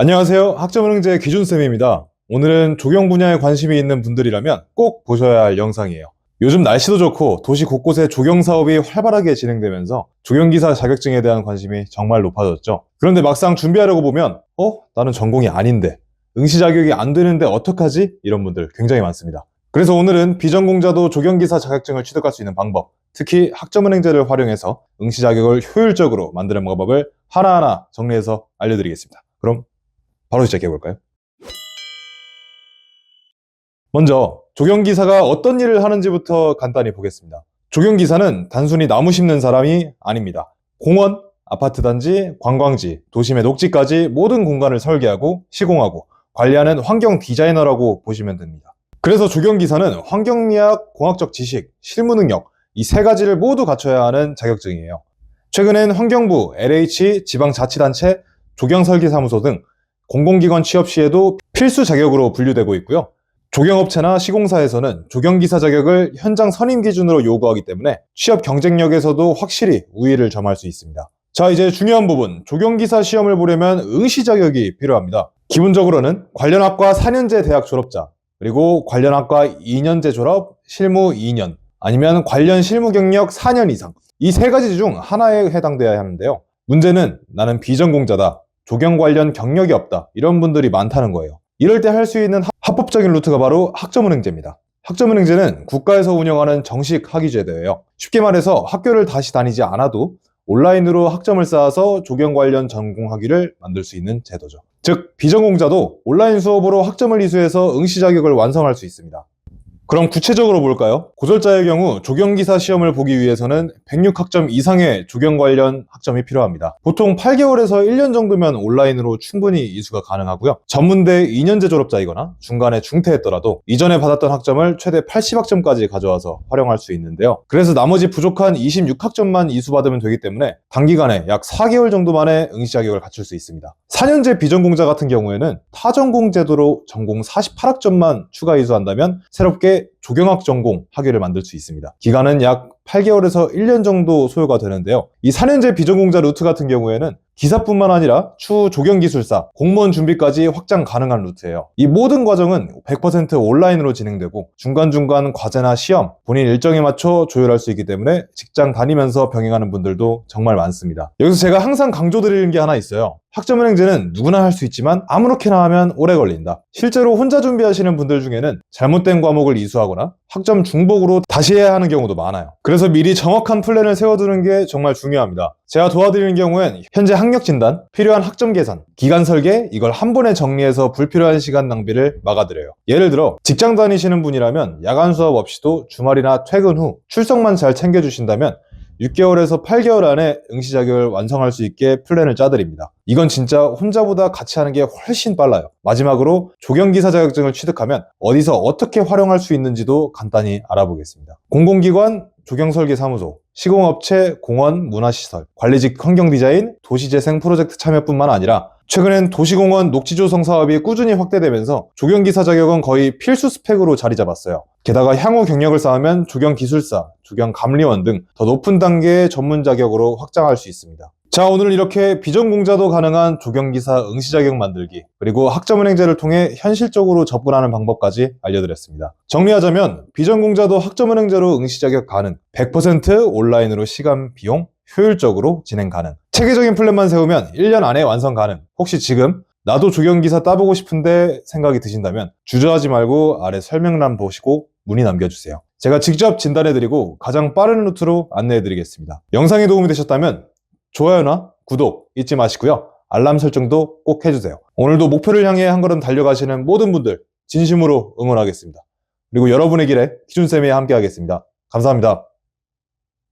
안녕하세요. 학점은행제 기준쌤입니다. 오늘은 조경 분야에 관심이 있는 분들이라면 꼭 보셔야 할 영상이에요. 요즘 날씨도 좋고 도시 곳곳에 조경 사업이 활발하게 진행되면서 조경기사 자격증에 대한 관심이 정말 높아졌죠. 그런데 막상 준비하려고 보면 어? 나는 전공이 아닌데 응시 자격이 안 되는데 어떡하지? 이런 분들 굉장히 많습니다. 그래서 오늘은 비전공자도 조경기사 자격증을 취득할 수 있는 방법, 특히 학점은행제를 활용해서 응시 자격을 효율적으로 만드는 방법을 하나하나 정리해서 알려드리겠습니다. 그럼 바로 시작해 볼까요? 먼저 조경기사가 어떤 일을 하는지부터 간단히 보겠습니다. 조경기사는 단순히 나무 심는 사람이 아닙니다. 공원, 아파트 단지, 관광지, 도심의 녹지까지 모든 공간을 설계하고 시공하고 관리하는 환경 디자이너라고 보시면 됩니다. 그래서 조경기사는 환경미학, 공학적 지식, 실무 능력 이 세 가지를 모두 갖춰야 하는 자격증이에요. 최근엔 환경부, LH, 지방자치단체, 조경설계사무소 등 공공기관 취업 시에도 필수 자격으로 분류되고 있고요. 조경업체나 시공사에서는 조경기사 자격을 현장 선임 기준으로 요구하기 때문에 취업 경쟁력에서도 확실히 우위를 점할 수 있습니다. 자, 이제 중요한 부분. 조경기사 시험을 보려면 응시 자격이 필요합니다. 기본적으로는 관련 학과 4년제 대학 졸업자, 그리고 관련 학과 2년제 졸업, 실무 2년, 아니면 관련 실무 경력 4년 이상. 이 세 가지 중 하나에 해당돼야 하는데요. 문제는 나는 비전공자다. 조경 관련 경력이 없다. 이런 분들이 많다는 거예요. 이럴 때 할 수 있는 합- 합법적인 루트가 바로 학점은행제입니다. 학점은행제는 국가에서 운영하는 정식 학위제 도예요. 쉽게 말해서 학교를 다시 다니지 않아도 온라인으로 학점을 쌓아서 조경 관련 전공 학위를 만들 수 있는 제도죠. 즉, 비전공자도 온라인 수업으로 학점을 이수해서 응시 자격을 완성할 수 있습니다. 그럼 구체적으로 볼까요? 고졸자의 경우 조경기사 시험을 보기 위해서는 106학점 이상의 조경 관련 학점이 필요합니다. 보통 8개월에서 1년 정도면 온라인으로 충분히 이수가 가능하고요. 전문대 2년제 졸업자이거나 중간에 중퇴했더라도 이전에 받았던 학점을 최대 80학점까지 가져와서 활용할 수 있는데요. 그래서 나머지 부족한 26학점만 이수받으면 되기 때문에 단기간에 약 4개월 정도 만에 응시 자격을 갖출 수 있습니다. 4년제 비전공자 같은 경우에는 타전공 제도로 전공 48학점만 추가 이수한다면 새롭게 조경학 전공 학위를 만들 수 있습니다. 기간은 약 8개월에서 1년 정도 소요가 되는데요. 이 4년제 비전공자 루트 같은 경우에는 기사뿐만 아니라 추후 조경기술사, 공무원 준비까지 확장 가능한 루트예요. 이 모든 과정은 100% 온라인으로 진행되고 중간중간 과제나 시험, 본인 일정에 맞춰 조율할 수 있기 때문에 직장 다니면서 병행하는 분들도 정말 많습니다. 여기서 제가 항상 강조드리는 게 하나 있어요. 학점은행제는 누구나 할 수 있지만 아무렇게나 하면 오래 걸린다. 실제로 혼자 준비하시는 분들 중에는 잘못된 과목을 이수하거나 학점 중복으로 다시 해야 하는 경우도 많아요. 그래서 미리 정확한 플랜을 세워두는 게 정말 중요합니다. 제가 도와드리는 경우엔 현재 학력 진단, 필요한 학점 계산, 기간 설계 이걸 한 번에 정리해서 불필요한 시간 낭비를 막아드려요. 예를 들어 직장 다니시는 분이라면 야간 수업 없이도 주말이나 퇴근 후 출석만 잘 챙겨주신다면 6개월에서 8개월 안에 응시 자격을 완성할 수 있게 플랜을 짜드립니다. 이건 진짜 혼자보다 같이 하는 게 훨씬 빨라요. 마지막으로 조경기사 자격증을 취득하면 어디서 어떻게 활용할 수 있는지도 간단히 알아보겠습니다. 공공기관, 조경설계사무소, 시공업체, 공원, 문화시설, 관리직 환경디자인, 도시재생 프로젝트 참여뿐만 아니라 최근엔 도시공원 녹지조성 사업이 꾸준히 확대되면서 조경기사 자격은 거의 필수 스펙으로 자리 잡았어요. 게다가 향후 경력을 쌓으면 조경기술사, 조경감리원 등 더 높은 단계의 전문 자격으로 확장할 수 있습니다. 자, 오늘 이렇게 비전공자도 가능한 조경기사 응시 자격 만들기, 그리고 학점은행제를 통해 현실적으로 접근하는 방법까지 알려드렸습니다. 정리하자면, 비전공자도 학점은행제로 응시 자격 가능, 100% 온라인으로 시간, 비용, 효율적으로 진행 가능. 체계적인 플랜만 세우면 1년 안에 완성 가능. 혹시 지금 나도 조경기사 따보고 싶은데 생각이 드신다면 주저하지 말고 아래 설명란 보시고 문의 남겨주세요. 제가 직접 진단해드리고 가장 빠른 루트로 안내해드리겠습니다. 영상이 도움이 되셨다면 좋아요나 구독 잊지 마시고요. 알람 설정도 꼭 해주세요. 오늘도 목표를 향해 한 걸음 달려가시는 모든 분들 진심으로 응원하겠습니다. 그리고 여러분의 길에 기준쌤이 함께 하겠습니다. 감사합니다.